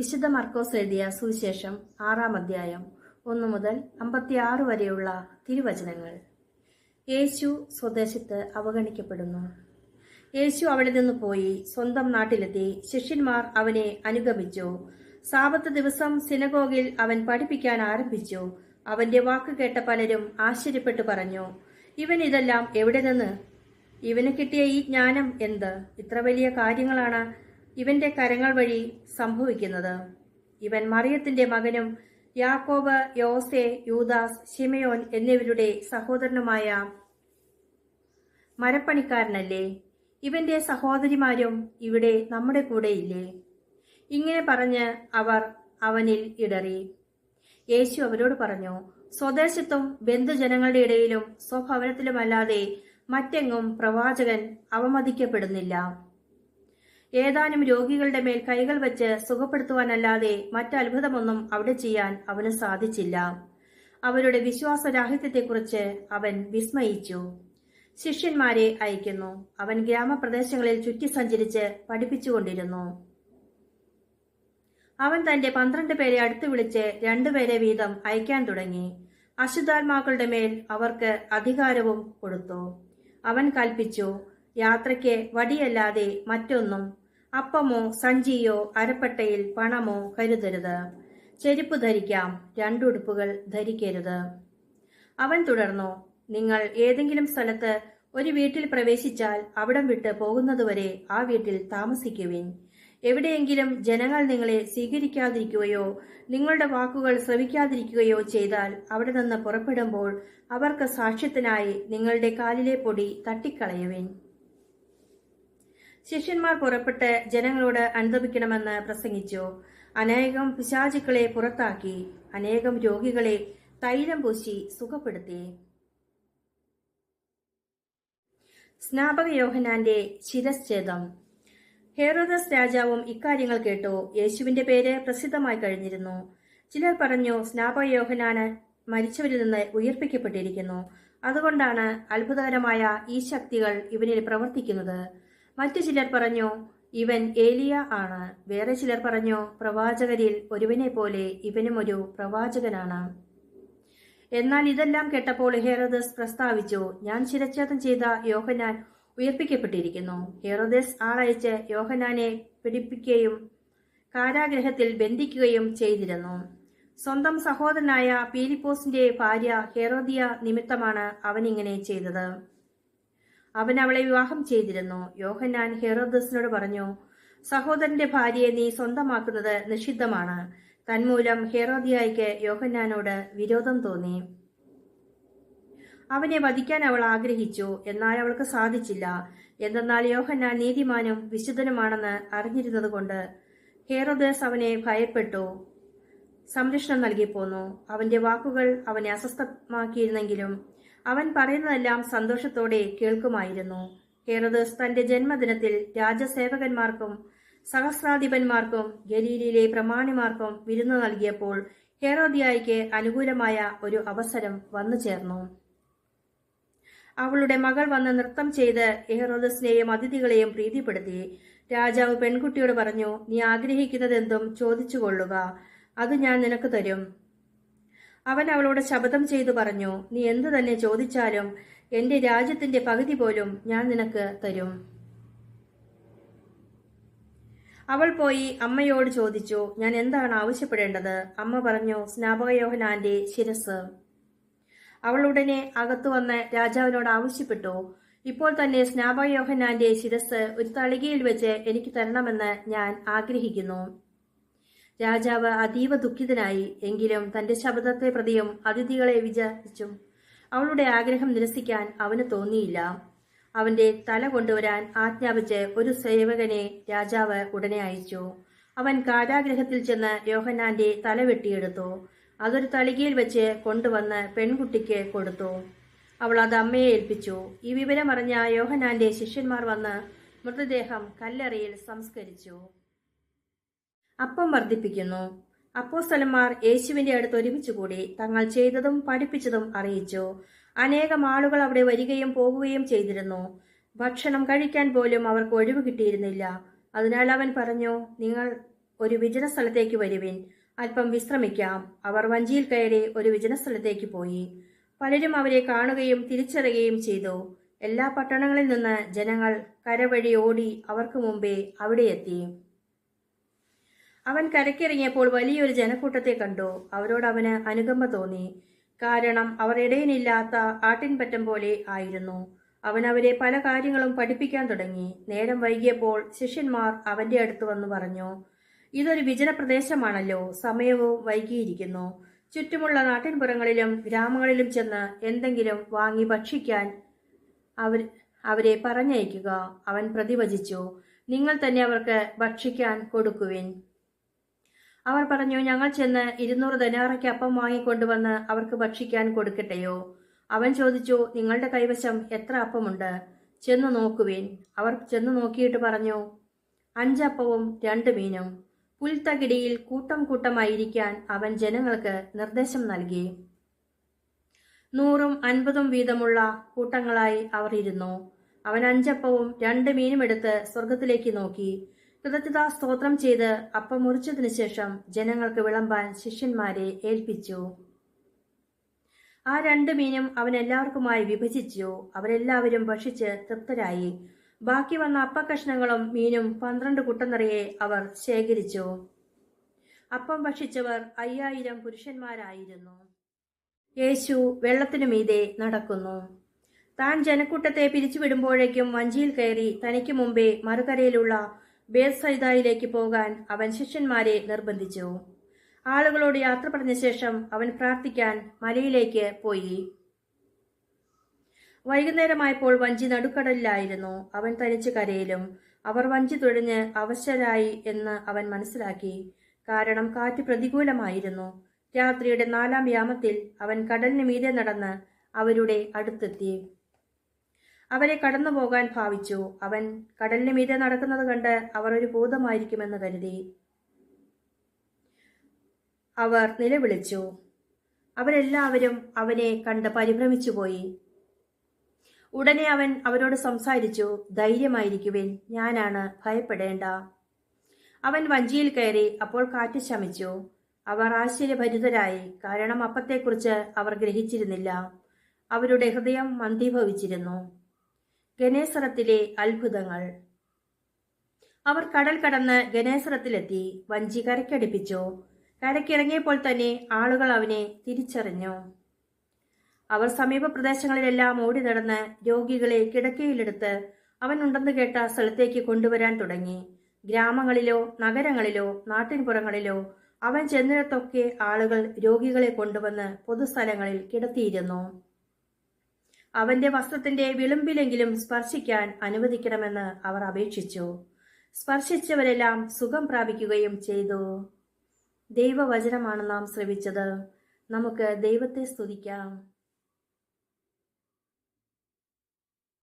വിശുദ്ധ മർക്കോസ് എഴുതിയ സുവിശേഷം ആറാം അധ്യായം ഒന്നു മുതൽ അമ്പത്തിയാറ് വരെയുള്ള തിരുവചനങ്ങൾ. യേശു സ്വദേശത്ത് അവഗണിക്കപ്പെടുന്നു. യേശു അവിടെ നിന്ന് പോയി സ്വന്തം നാട്ടിലെത്തി. ശിഷ്യന്മാർ അവനെ അനുഗമിച്ചു. സാപത്ത് ദിവസം സിനഗോഗിൽ അവൻ പഠിപ്പിക്കാൻ ആരംഭിച്ചു. അവന്റെ വാക്ക് കേട്ട പലരും ആശ്ചര്യപ്പെട്ടു പറഞ്ഞു ഇവൻ ഇതെല്ലാം എവിടെ നിന്ന്? ഇവന് കിട്ടിയ ഈ ജ്ഞാനം എന്ത്? ഇത്ര വലിയ കാര്യങ്ങളാണ് ഇവന്റെ കരങ്ങൾ വഴി സംഭവിക്കുന്നത്. ഇവൻ മറിയത്തിന്റെ മകനും യാക്കോബ് യോസെ യൂദാസ് ഷിമയോൻ എന്നിവരുടെ സഹോദരനുമായ മരപ്പണിക്കാരനല്ലേ? ഇവന്റെ സഹോദരിമാരും ഇവിടെ നമ്മുടെ കൂടെയില്ലേ? ഇങ്ങനെ പറഞ്ഞ് അവർ അവനിൽ ഇടറി. യേശു അവരോട് പറഞ്ഞു സ്വദേശത്തും ബന്ധുജനങ്ങളുടെ ഇടയിലും സ്വഭവനത്തിലുമല്ലാതെ മറ്റെങ്ങും പ്രവാചകൻ അവമതിക്കപ്പെടുന്നില്ല. ഏതാനും രോഗികളുടെ മേൽ കൈകൾ വെച്ച് സുഖപ്പെടുത്തുവാനല്ലാതെ മറ്റത്ഭുതമൊന്നും അവിടെ ചെയ്യാൻ അവന് സാധിച്ചില്ല. അവരുടെ വിശ്വാസരാഹിത്യത്തെക്കുറിച്ച് അവൻ വിസ്മയിച്ചു. ശിഷ്യന്മാരെ അയക്കുന്നു. അവൻ ഗ്രാമപ്രദേശങ്ങളിൽ ചുറ്റി സഞ്ചരിച്ച് പഠിപ്പിച്ചുകൊണ്ടിരുന്നു. അവൻ തന്റെ പന്ത്രണ്ട് പേരെ അടുത്തു വിളിച്ച് രണ്ടുപേരെ വീതം അയക്കാൻ തുടങ്ങി. അശുദ്ധാത്മാക്കളുടെ മേൽ അവർക്ക് അധികാരവും കൊടുത്തു. അവൻ കൽപ്പിച്ചു യാത്രയ്ക്ക് വടിയല്ലാതെ മറ്റൊന്നും അപ്പമോ സഞ്ചിയോ അരപ്പട്ടയിൽ പണമോ കരുതരുത്. ചെരുപ്പ് ധരിക്കാം രണ്ടുടുപ്പുകൾ ധരിക്കരുത്. അവൻ തുടർന്നു നിങ്ങൾ ഏതെങ്കിലും സ്ഥലത്ത് ഒരു വീട്ടിൽ പ്രവേശിച്ചാൽ അവിടം വിട്ട് പോകുന്നതുവരെ ആ വീട്ടിൽ താമസിക്കുവിൻ. എവിടെയെങ്കിലും ജനങ്ങൾ നിങ്ങളെ സ്വീകരിക്കാതിരിക്കുകയോ നിങ്ങളുടെ വാക്കുകൾ ശ്രവിക്കാതിരിക്കുകയോ ചെയ്താൽ അവിടെ നിന്ന് പുറപ്പെടുമ്പോൾ അവർക്ക് സാക്ഷ്യത്തിനായി നിങ്ങളുടെ കാലിലെ പൊടി തട്ടിക്കളയുവിൻ. ശിഷ്യന്മാർ പുറപ്പെട്ട് ജനങ്ങളോട് അനുദപിക്കണമെന്ന് പ്രസംഗിച്ചു. അനേകം പിശാചുക്കളെ പുറത്താക്കി അനേകം രോഗികളെ തൈലം പൂശി സുഖപ്പെടുത്തി. സ്നാപക യോഹനാന്റെ ശിരശ്ഛേദം ഹേറോദസ് രാജാവും ഇക്കാര്യങ്ങൾ കേട്ടു. യേശുവിന്റെ പേര് പ്രസിദ്ധമായി കഴിഞ്ഞിരുന്നു. ചിലർ പറഞ്ഞു സ്നാപക യോഹനാന് മരിച്ചവരിൽ നിന്ന് ഉയർപ്പിക്കപ്പെട്ടിരിക്കുന്നു. അതുകൊണ്ടാണ് അത്ഭുതകരമായ ഈ ശക്തികൾ ഇവനിൽ പ്രവർത്തിക്കുന്നത്. മറ്റു ചിലർ പറഞ്ഞു ഇവൻ ഏലിയ ആണ്. വേറെ ചിലർ പറഞ്ഞു പ്രവാചകരിൽ ഒരുവനെ പോലെ ഇവനും ഒരു പ്രവാചകനാണ്. എന്നാൽ ഇതെല്ലാം കേട്ടപ്പോൾ ഹേറോദസ് പ്രസ്താവിച്ചു ഞാൻ ശിരച്ഛേദം ചെയ്ത യോഹനാൻ ഉയർപ്പിക്കപ്പെട്ടിരിക്കുന്നു. ഹേറോദസ് ആളയച്ച് യോഹനാനെ പിടിപ്പിക്കുകയും കാരാഗ്രഹത്തിൽ ബന്ധിക്കുകയും ചെയ്തിരുന്നു. സ്വന്തം സഹോദരനായ പീലിപ്പോസിന്റെ ഭാര്യ ഹെറോദിയ നിമിത്തമാണ് അവൻ ഇങ്ങനെ ചെയ്തത്. അവൻ അവളെ വിവാഹം ചെയ്തിരുന്നു. യോഹന്നാൻ ഹെറോദസിനോട് പറഞ്ഞു സഹോദരന്റെ ഭാര്യയെ നീ സ്വന്തമാക്കുന്നത് നിഷിദ്ധമാണ്. തന്മൂലം ഹെറോദിയായിക്ക് യോഹന്നാനോട് വിരോധം തോന്നി. അവനെ വധിക്കാൻ അവൾ ആഗ്രഹിച്ചു. എന്നാൽ അവൾക്ക് സാധിച്ചില്ല. എന്തെന്നാൽ യോഹന്നാൻ നീതിമാനും വിശുദ്ധനുമാണെന്ന് അറിഞ്ഞിരുന്നതുകൊണ്ട് ഹേറോദേസ് അവനെ ഭയപ്പെട്ടു. സംരക്ഷണം നൽകിപ്പോന്നു അവന്റെ വാക്കുകൾ അവനെ അസ്വസ്ഥമാക്കിയിരുന്നെങ്കിലും അവൻ പറയുന്നതെല്ലാം സന്തോഷത്തോടെ കേൾക്കുമായിരുന്നു. ഹെറോദസ് തന്റെ ജന്മദിനത്തിൽ രാജസേവകന്മാർക്കും സഹസ്രാധിപന്മാർക്കും ഗലീലിയിലെ പ്രമാണിമാർക്കും വിരുന്ന് നൽകിയപ്പോൾ ഹെറോദിയായിക്ക് അനുകൂലമായ ഒരു അവസരം വന്നു ചേർന്നു. അവളുടെ മകൾ വന്ന് നൃത്തം ചെയ്ത് ഹെറോദസിനെയും അതിഥികളെയും പ്രീതിപ്പെടുത്തി. രാജാവ് പെൺകുട്ടിയോട് പറഞ്ഞു നീ ആഗ്രഹിക്കുന്നതെന്തും ചോദിച്ചുകൊള്ളുക. അത് ഞാൻ നിനക്ക് തരും. അവൻ അവളോട് ശപഥം ചെയ്തു പറഞ്ഞു നീ എന്തു തന്നെ ചോദിച്ചാലും എന്റെ രാജ്യത്തിന്റെ പകുതി പോലും ഞാൻ നിനക്ക് തരും. അവൾ പോയി അമ്മയോട് ചോദിച്ചു ഞാൻ എന്താണ് ആവശ്യപ്പെടേണ്ടത്? അമ്മ പറഞ്ഞു സ്നാപകയോഹനാന്റെ ശിരസ് അവൾ ഉടനെ അകത്തു വന്ന് രാജാവിനോട് ആവശ്യപ്പെട്ടു ഇപ്പോൾ തന്നെ സ്നാപകയോഹനാന്റെ ശിരസ് ഒരു തളികയിൽ വെച്ച് എനിക്ക് തരണമെന്ന് ഞാൻ ആഗ്രഹിക്കുന്നു. രാജാവ് അതീവ ദുഃഖിതനായി എങ്കിലും തന്റെ ശബ്ദത്തെ പ്രതിയും അതിഥികളെ വിചാരിച്ചു. അവളുടെ ആഗ്രഹം നിരസിക്കാൻ അവന് തോന്നിയില്ല. അവന്റെ തല കൊണ്ടുവരാൻ ആജ്ഞാപിച്ച് ഒരു സേവകനെ രാജാവ് ഉടനെ അയച്ചു. അവൻ കാരാഗ്രഹത്തിൽ ചെന്ന് യോഹന്നാന്റെ തല വെട്ടിയെടുത്തു. അതൊരു തളികയിൽ വെച്ച് കൊണ്ടുവന്ന് പെൺകുട്ടിക്ക് കൊടുത്തു. അവൾ അത് അമ്മയെ ഏൽപ്പിച്ചു. ഈ വിവരമറിഞ്ഞ യോഹനാന്റെ ശിഷ്യന്മാർ വന്ന് മൃതദേഹം കല്ലറയിൽ സംസ്കരിച്ചു. അപ്പം വർദ്ധിപ്പിക്കുന്നു. അപ്പോസ്തലന്മാർ യേശുവിന്റെ അടുത്ത് ഒരുമിച്ചുകൂടി തങ്ങൾ ചെയ്തതും പഠിപ്പിച്ചതും അറിയിച്ചു. അനേകം ആളുകൾ അവിടെ വരികയും പോകുകയും ചെയ്തിരുന്നു. ഭക്ഷണം കഴിക്കാൻ പോലും അവർക്ക് ഒഴിവ് കിട്ടിയിരുന്നില്ല. അതിനാൽ അവൻ പറഞ്ഞു നിങ്ങൾ ഒരു വിജന സ്ഥലത്തേക്ക് വരുവിൻ. അല്പം വിശ്രമിക്കാം. അവർ വഞ്ചിയിൽ കയറി ഒരു വിജന സ്ഥലത്തേക്ക് പോയി. പലരും അവരെ കാണുകയും തിരിച്ചറിയുകയും ചെയ്തു. എല്ലാ പട്ടണങ്ങളിൽ നിന്ന് ജനങ്ങൾ കരവഴി ഓടി അവർക്ക് മുമ്പേ അവിടെ എത്തി. അവൻ കരക്കിറങ്ങിയപ്പോൾ വലിയൊരു ജനക്കൂട്ടത്തെ കണ്ടു. അവരോട് അവന് അനുകമ്പ തോന്നി. കാരണം അവർ ഇടയിനില്ലാത്ത ആട്ടിൻപറ്റം പോലെ ആയിരുന്നു. അവൻ അവരെ പല കാര്യങ്ങളും പഠിപ്പിക്കാൻ തുടങ്ങി. നേരം വൈകിയപ്പോൾ ശിഷ്യന്മാർ അവന്റെ അടുത്ത് വന്നു പറഞ്ഞു ഇതൊരു വിജന പ്രദേശമാണല്ലോ സമയവും വൈകിയിരിക്കുന്നു. ചുറ്റുമുള്ള നാട്ടിൻപുറങ്ങളിലും ഗ്രാമങ്ങളിലും ചെന്ന് എന്തെങ്കിലും വാങ്ങി ഭക്ഷിക്കാൻ അവർ അവരെ പറഞ്ഞയക്കുക. അവൻ പ്രതിവചിച്ചു നിങ്ങൾ തന്നെ അവർക്ക് ഭക്ഷിക്കാൻ കൊടുക്കുവിൻ. അവർ പറഞ്ഞു ഞങ്ങൾ ചെന്ന് ഇരുന്നൂറ് ധനാറയ്ക്ക് അപ്പം വാങ്ങിക്കൊണ്ടുവന്ന് അവർക്ക് ഭക്ഷിക്കാൻ കൊടുക്കട്ടെയോ? അവൻ ചോദിച്ചു നിങ്ങളുടെ കൈവശം എത്ര അപ്പമുണ്ട്? ചെന്ന് നോക്കുവീൻ. അവർ ചെന്ന് നോക്കിയിട്ട് പറഞ്ഞു അഞ്ചപ്പവും രണ്ട് മീനും. പുൽത്തകിടിയിൽ കൂട്ടം കൂട്ടമായിരിക്കാൻ അവൻ ജനങ്ങൾക്ക് നിർദ്ദേശം നൽകി. നൂറും അൻപതും വീതമുള്ള കൂട്ടങ്ങളായി അവർ ഇരുന്നു. അവൻ അഞ്ചപ്പവും രണ്ട് മീനും എടുത്ത് സ്വർഗത്തിലേക്ക് നോക്കി. കൃതജ്ഞതാ സ്തോത്രം ചെയ്ത് അപ്പം മുറിച്ചതിനു ശേഷം ജനങ്ങൾക്ക് വിളമ്പാൻ ശിഷ്യന്മാരെ ഏൽപ്പിച്ചു. ആ രണ്ട് മീനും അവൻ എല്ലാവർക്കുമായി വിഭജിച്ചു. അവരെല്ലാവരും ഭക്ഷിച്ച് തൃപ്തരായി. ബാക്കി വന്ന അപ്പക്കഷ്ണങ്ങളും മീനും പന്ത്രണ്ട് കുട്ടനിറയെ അവർ ശേഖരിച്ചു. അപ്പം ഭക്ഷിച്ചവർ അയ്യായിരം പുരുഷന്മാരായിരുന്നു. യേശു വെള്ളത്തിനു മീതെ നടക്കുന്നു. താൻ ജനക്കൂട്ടത്തെ പിരിച്ചുവിടുമ്പോഴേക്കും വഞ്ചിയിൽ കയറി തനിക്ക് മുമ്പേ മറുകരയിലുള്ള ബേത്സൈദായിലേക്ക് പോകാൻ അവൻ ശിഷ്യന്മാരെ നിർബന്ധിച്ചു. ആളുകളോട് യാത്ര പറഞ്ഞ ശേഷം അവൻ പ്രാർത്ഥിക്കാൻ മലയിലേക്ക് പോയി. വൈകുന്നേരമായപ്പോൾ വഞ്ചി നടുക്കടലിലായിരുന്നു. അവൻ തനിച്ച് കരയിലും അവർ വഞ്ചി തുഴഞ്ഞ് അവശരായി എന്ന് അവൻ മനസ്സിലാക്കി. കാരണം കാറ്റ് പ്രതികൂലമായിരുന്നു. രാത്രിയുടെ നാലാം യാമത്തിൽ അവൻ കടലിന് മീതെ നടന്ന് അവരുടെ അടുത്തെത്തി. അവരെ കടന്നു പോകാൻ ഭാവിച്ചു. അവൻ കടലിന് മീതെ നടക്കുന്നത് കണ്ട് അവർ ഒരു ഭൂതമായിരിക്കുമെന്ന് കരുതി. അവർ നിലവിളിച്ചു. അവരെല്ലാവരും അവനെ കണ്ട് പരിഭ്രമിച്ചുപോയി ഉടനെ അവൻ അവരോട് സംസാരിച്ചു ധൈര്യമായിരിക്കുവിൻ ഞാനാണ് ഭയപ്പെടേണ്ട. അവൻ വഞ്ചിയിൽ കയറി അപ്പോൾ കാറ്റ് ശമിച്ചു. അവർ ആശ്ചര്യഭരിതരായി കാരണം അപ്പത്തെക്കുറിച്ച് അവർ ഗ്രഹിച്ചിരുന്നില്ല. അവരുടെ ഹൃദയം മന്ദീഭവിച്ചിരുന്നു. ഗനേസറത്തിലെ അത്ഭുതങ്ങൾ. അവർ കടൽ കടന്ന് ഗനേസറത്തിലെത്തി വഞ്ചി കരക്കടിപ്പിച്ചു. കരക്കിറങ്ങിയപ്പോൾ തന്നെ ആളുകൾ അവനെ തിരിച്ചറിഞ്ഞു. അവർ സമീപ പ്രദേശങ്ങളിലെല്ലാം ഓടി നടന്ന് രോഗികളെ കിടക്കയിലെടുത്ത് അവൻ ഉണ്ടെന്ന് കേട്ട സ്ഥലത്തേക്ക് കൊണ്ടുവരാൻ തുടങ്ങി. ഗ്രാമങ്ങളിലോ നഗരങ്ങളിലോ നാട്ടിൻപുറങ്ങളിലോ അവൻ ചെന്നിടത്തൊക്കെ ആളുകൾ രോഗികളെ കൊണ്ടുവന്ന് പൊതുസ്ഥലങ്ങളിൽ കിടത്തിയിരുന്നു. അവന്റെ വസ്ത്രത്തിന്റെ വിളുമ്പിലെങ്കിലും സ്പർശിക്കാൻ അനുവദിക്കണമെന്ന് അവർ അപേക്ഷിച്ചു. സ്പർശിച്ചവരെല്ലാം സുഖം പ്രാപിക്കുകയും ചെയ്തു. ദൈവവചനമാണ് നാം ശ്രവിച്ചത്. നമുക്ക് ദൈവത്തെ സ്തുതിക്കാം.